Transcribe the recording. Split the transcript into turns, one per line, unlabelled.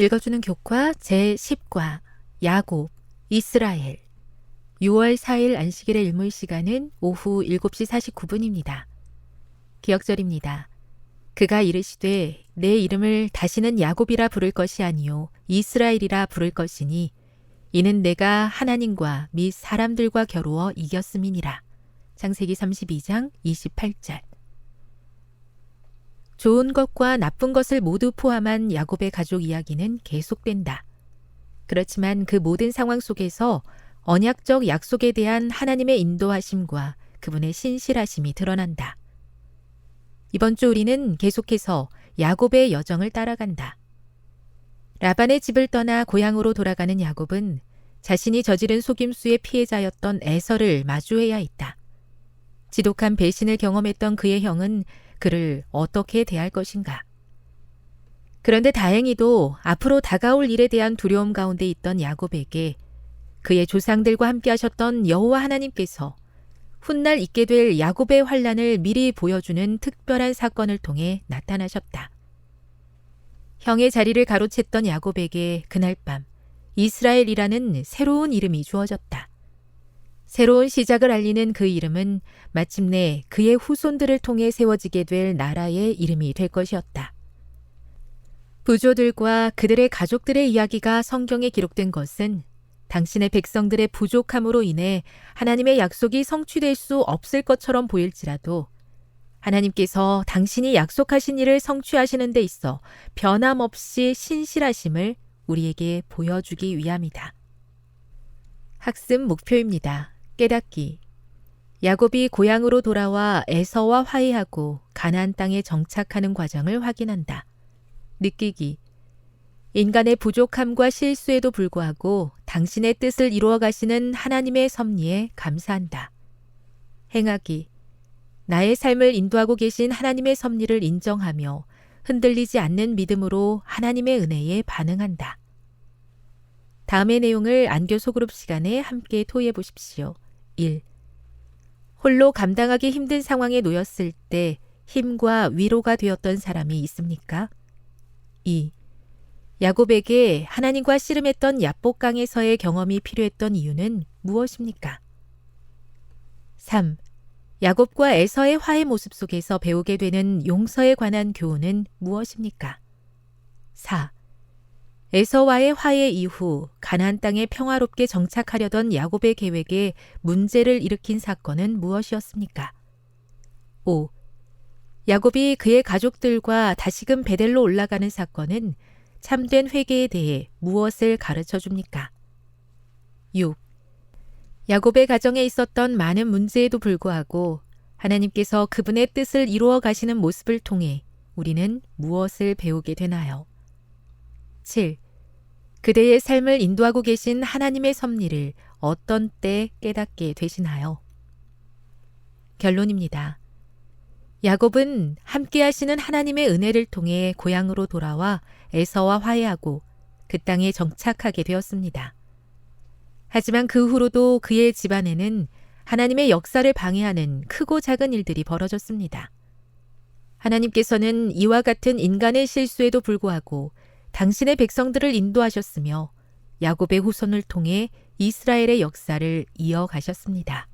읽어주는 교과 제10과 야곱, 이스라엘 6월 4일 안식일의 일몰 시간은 오후 7시 49분입니다. 기억절입니다. 그가 이르시되 내 이름을 다시는 야곱이라 부를 것이 아니요 이스라엘이라 부를 것이니 이는 내가 하나님과 및 사람들과 겨루어 이겼음이니라. 창세기 32장 28절 좋은 것과 나쁜 것을 모두 포함한 야곱의 가족 이야기는 계속된다. 그렇지만 그 모든 상황 속에서 언약적 약속에 대한 하나님의 인도하심과 그분의 신실하심이 드러난다. 이번 주 우리는 계속해서 야곱의 여정을 따라간다. 라반의 집을 떠나 고향으로 돌아가는 야곱은 자신이 저지른 속임수의 피해자였던 에서를 마주해야 했다. 지독한 배신을 경험했던 그의 형은 그를 어떻게 대할 것인가? 그런데 다행히도 앞으로 다가올 일에 대한 두려움 가운데 있던 야곱에게 그의 조상들과 함께 하셨던 여호와 하나님께서 훗날 있게 될 야곱의 환란을 미리 보여주는 특별한 사건을 통해 나타나셨다. 형의 자리를 가로챘던 야곱에게 그날 밤 이스라엘이라는 새로운 이름이 주어졌다. 새로운 시작을 알리는 그 이름은 마침내 그의 후손들을 통해 세워지게 될 나라의 이름이 될 것이었다. 부조들과 그들의 가족들의 이야기가 성경에 기록된 것은 당신의 백성들의 부족함으로 인해 하나님의 약속이 성취될 수 없을 것처럼 보일지라도 하나님께서 당신이 약속하신 일을 성취하시는 데 있어 변함없이 신실하심을 우리에게 보여주기 위함이다. 학습 목표입니다. 깨닫기. 야곱이 고향으로 돌아와 에서와 화해하고 가나안 땅에 정착하는 과정을 확인한다. 느끼기. 인간의 부족함과 실수에도 불구하고 당신의 뜻을 이루어 가시는 하나님의 섭리에 감사한다. 행하기. 나의 삶을 인도하고 계신 하나님의 섭리를 인정하며 흔들리지 않는 믿음으로 하나님의 은혜에 반응한다. 다음의 내용을 안교 소그룹 시간에 함께 토의해 보십시오. 1. 홀로 감당하기 힘든 상황에 놓였을 때 힘과 위로가 되었던 사람이 있습니까? 2. 야곱에게 하나님과 씨름했던 야복강에서의 경험이 필요했던 이유는 무엇입니까? 3. 야곱과 에서의 화해 모습 속에서 배우게 되는 용서에 관한 교훈은 무엇입니까? 4. 에서와의 화해 이후 가나안 땅에 평화롭게 정착하려던 야곱의 계획에 문제를 일으킨 사건은 무엇이었습니까? 5. 야곱이 그의 가족들과 다시금 베델로 올라가는 사건은 참된 회개에 대해 무엇을 가르쳐 줍니까? 6. 야곱의 가정에 있었던 많은 문제에도 불구하고 하나님께서 그분의 뜻을 이루어 가시는 모습을 통해 우리는 무엇을 배우게 되나요? 7. 그대의 삶을 인도하고 계신 하나님의 섭리를 어떤 때 깨닫게 되시나요? 결론입니다. 야곱은 함께 하시는 하나님의 은혜를 통해 고향으로 돌아와 에서와 화해하고 그 땅에 정착하게 되었습니다. 하지만 그 후로도 그의 집안에는 하나님의 역사를 방해하는 크고 작은 일들이 벌어졌습니다. 하나님께서는 이와 같은 인간의 실수에도 불구하고 당신의 백성들을 인도하셨으며 야곱의 후손을 통해 이스라엘의 역사를 이어가셨습니다.